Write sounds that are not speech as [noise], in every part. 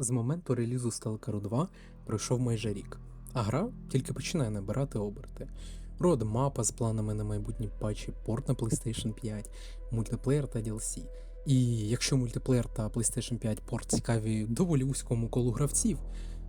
З моменту релізу Stalker 2 пройшов майже рік, а гра тільки починає набирати оберти. Род мапа з планами на майбутні патчі, порт на PlayStation 5, мультиплеєр та DLC. І якщо мультиплеєр та PlayStation 5 порт цікаві доволі вузькому колу гравців,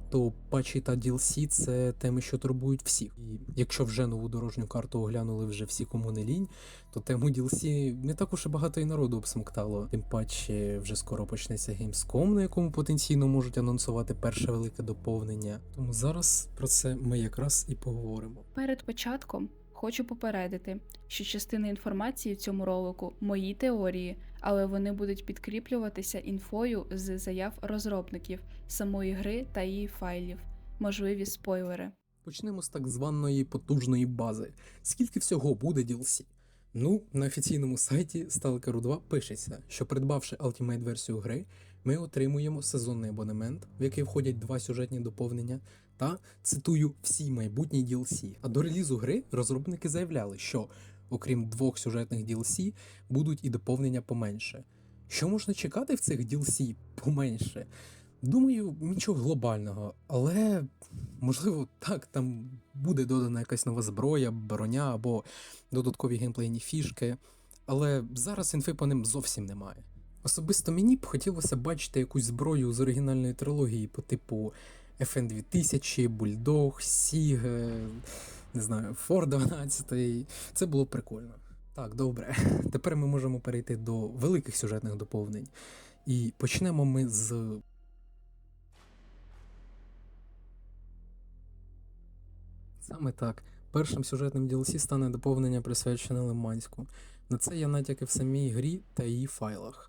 то патчі та DLC це теми, що турбують всіх. І якщо вже нову дорожню карту оглянули вже всі, кому не лінь, то тему DLC не так уж і багато і народу обсмоктало. Тим паче вже скоро почнеться Gamescom, на якому потенційно можуть анонсувати перше велике доповнення. Тому зараз про це ми якраз і поговоримо. Перед початком хочу попередити, що частина інформації в цьому ролику мої теорії, але вони будуть підкріплюватися інфою з заяв розробників самої гри та її файлів, можливі спойлери. Почнемо з так званої потужної бази. Скільки всього буде DLC? Ну, на офіційному сайті Stalker 2 пишеться, що придбавши Ultimate версію гри, ми отримуємо сезонний абонемент, в який входять два сюжетні доповнення, та цитую всі майбутні DLC. А до релізу гри розробники заявляли, що окрім двох сюжетних DLC будуть і доповнення поменше. Що можна чекати в цих DLC поменше? Думаю, нічого глобального, але можливо, так, там буде додана якась нова зброя, броня або додаткові геймплейні фішки, але зараз інфи по ним зовсім немає. Особисто мені б хотілося бачити якусь зброю з оригінальної трилогії по типу FN 2000, Bulldog, Sig, е, не знаю, Ford 12. Це було прикольно. Так, добре. [laughs] Тепер ми можемо перейти до великих сюжетних доповнень. І почнемо ми з Саме так. Першим сюжетним DLC стане доповнення присвячене Лиманську. На це є натяки в самій грі та її файлах.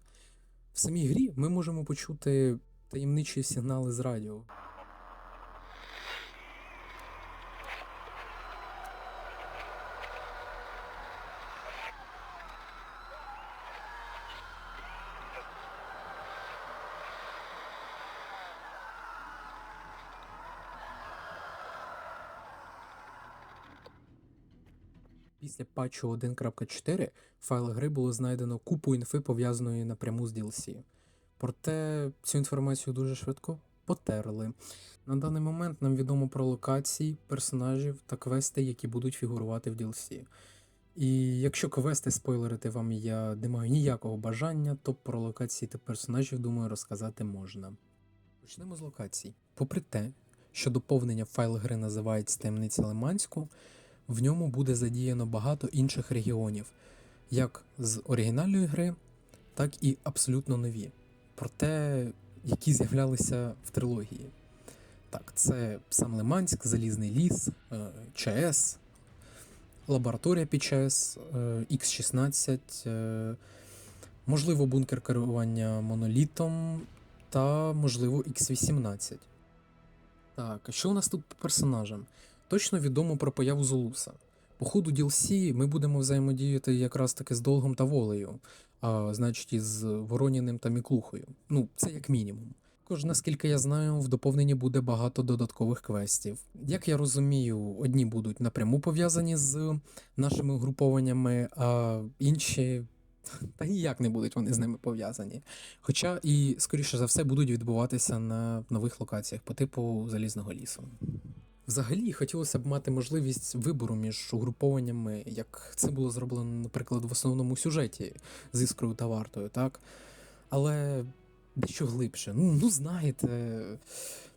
Самій грі ми можемо почути таємничі сигнали з радіо. Після патчу 1.4 в файлах гри було знайдено купу інфи, пов'язаної напряму з DLC. Проте цю інформацію дуже швидко потерли. На даний момент нам відомо про локації, персонажів та квести, які будуть фігурувати в DLC. І якщо квести спойлерити вам я не маю ніякого бажання, то про локації та персонажів, думаю, розказати можна. Почнемо з локацій. Попри те, що доповнення файл гри називається Таємниця Лиманську, в ньому буде задіяно багато інших регіонів, як з оригінальної гри, так і абсолютно нові. Проте, які з'являлися в трилогії. Так, це сам Лиманськ, Залізний ліс, е, ЧАЕС, лабораторія під ЧАЕС, Х16, е, можливо, бункер керування монолітом та, можливо, Х18. Так, що у нас тут по персонажам? Точно відомо про появу Золуса. По ходу DLC ми будемо взаємодіяти якраз таки з Долгом та Волею, а значить із Вороніним та Міклухою. Ну, це як мінімум. Також, наскільки я знаю, в доповненні буде багато додаткових квестів. Як я розумію, одні будуть напряму пов'язані з нашими угрупованнями, а інші. Та ніяк не будуть вони з ними пов'язані. Хоча і, скоріше за все, будуть відбуватися на нових локаціях по типу Залізного лісу. Взагалі хотілося б мати можливість вибору між угрупованнями, як це було зроблено, наприклад, в основному сюжеті з іскрою та вартою, так? Але дещо глибше. Ну, ну знаєте,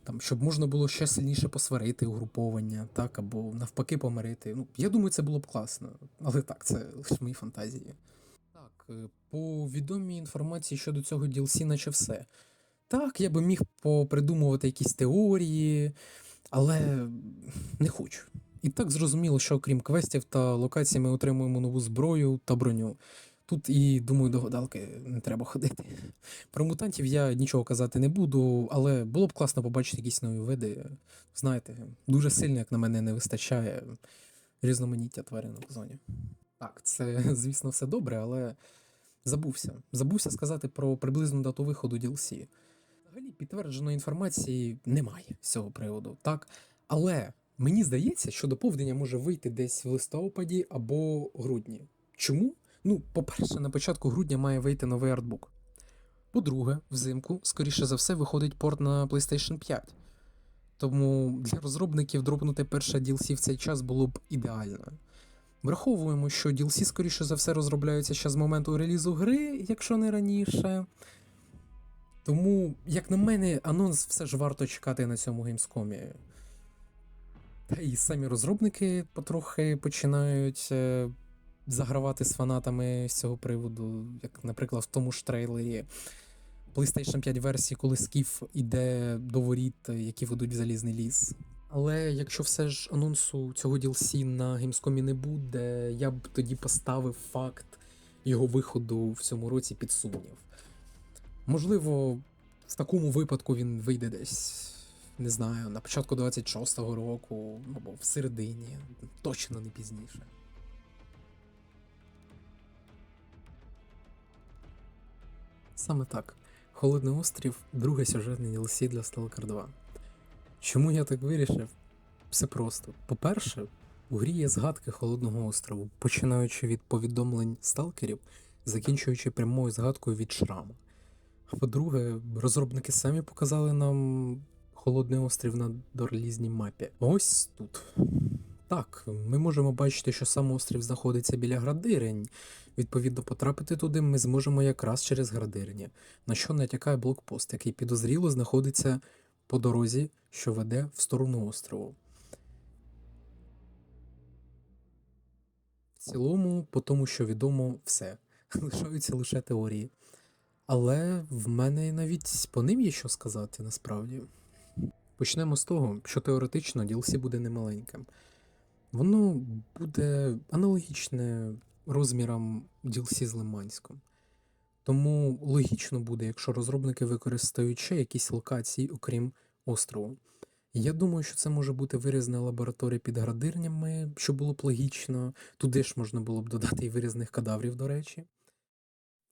там, щоб можна було ще сильніше посварити угруповання, так, або навпаки помирити. Ну, я думаю, це було б класно. Але так, це лише мої фантазії. Так, е, по відомій інформації щодо цього DLC, наче все. Так, я би міг попридумувати якісь теорії, але не хочу. І так зрозуміло, що окрім квестів та локацій ми отримуємо нову зброю та броню. Тут і, думаю, до гадалки не треба ходити. Про мутантів я нічого казати не буду, але було б класно побачити якісь нові види. Знаєте, дуже сильно, як на мене, не вистачає різноманіття тваринок в зоні. Так, це, звісно, все добре, але забувся. Забувся сказати про приблизну дату виходу DLC. Взагалі підтвердженої інформації немає з цього приводу, так? Але мені здається, що доповнення може вийти десь в листопаді або грудні. Чому? Ну, по-перше, на початку грудня має вийти новий артбук. По-друге, взимку, скоріше за все, виходить порт на PlayStation 5. Тому для розробників дропнути перше DLC в цей час було б ідеально. Враховуємо, що DLC, скоріше за все, розробляються ще з моменту релізу гри, якщо не раніше. Тому, як на мене, анонс все ж варто чекати на цьому геймскомі. Та і самі розробники потрохи починають е, загравати з фанатами з цього приводу, як, наприклад, в тому ж трейлері PlayStation 5 версії, коли Скіф іде до воріт, е, які ведуть в залізний ліс. Але якщо все ж анонсу цього DLC на Gamescom не буде, я б тоді поставив факт його виходу в цьому році під сумнів. Можливо, в такому випадку він вийде десь, не знаю, на початку 26-го року або в середині, точно не пізніше. Саме так. Холодний острів другий сюжетний DLC для Stalker 2. Чому я так вирішив? Все просто. По-перше, у грі є згадки Холодного острову, починаючи від повідомлень сталкерів, закінчуючи прямою згадкою від шрама. По-друге, розробники самі показали нам Холодний острів на дорелізній мапі. Ось тут. Так, ми можемо бачити, що сам острів знаходиться біля Градирень. Відповідно, потрапити туди ми зможемо якраз через Градирні, на що натякає блокпост, який підозріло знаходиться по дорозі, що веде в сторону острову. В цілому, по тому, що відомо, все. Лишаються лише теорії. Але в мене навіть по ним є що сказати насправді. Почнемо з того, що теоретично DLC буде немаленьким. Воно буде аналогічне розмірам DLC з Лиманськом. Тому логічно буде, якщо розробники використають ще якісь локації, окрім острову. Я думаю, що це може бути вирізна лабораторія під градирнями, що було б логічно. Туди ж можна було б додати і вирізних кадаврів, до речі.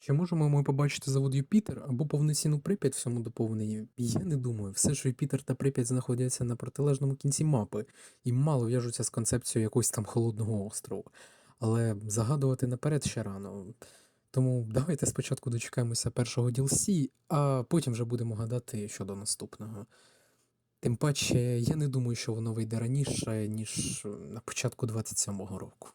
Чи можемо ми побачити завод Юпітер або повноцінну Прип'ять в цьому доповненні? Я не думаю. Все ж Юпітер та Прип'ять знаходяться на протилежному кінці мапи і мало в'яжуться з концепцією якогось там холодного острову. Але загадувати наперед ще рано. Тому давайте спочатку дочекаємося першого DLC, а потім вже будемо гадати щодо наступного. Тим паче, я не думаю, що воно вийде раніше, ніж на початку 27-го року.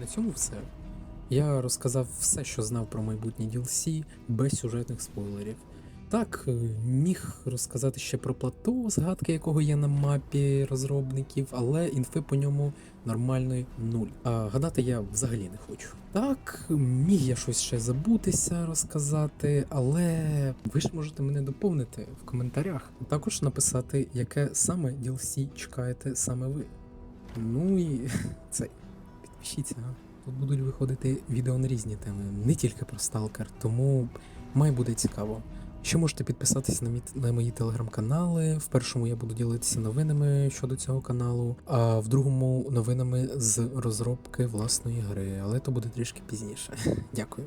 На цьому все. Я розказав все, що знав про майбутнє DLC, без сюжетних спойлерів. Так, е, міг розказати ще про плато, згадки якого є на мапі розробників, але інфи по ньому нормальної нуль. А гадати я взагалі не хочу. Так, міг я щось ще забутися, розказати, але ви ж можете мене доповнити в коментарях. Також написати, яке саме DLC чекаєте саме ви. Ну і [laughs] це підпишіться. Тут будуть виходити відео на різні теми, не тільки про сталкер, тому має буде цікаво. Ще можете підписатися на, мій, на мої телеграм-канали. В першому я буду ділитися новинами щодо цього каналу, а в другому новинами з розробки власної гри, але то буде трішки пізніше. [laughs] Дякую.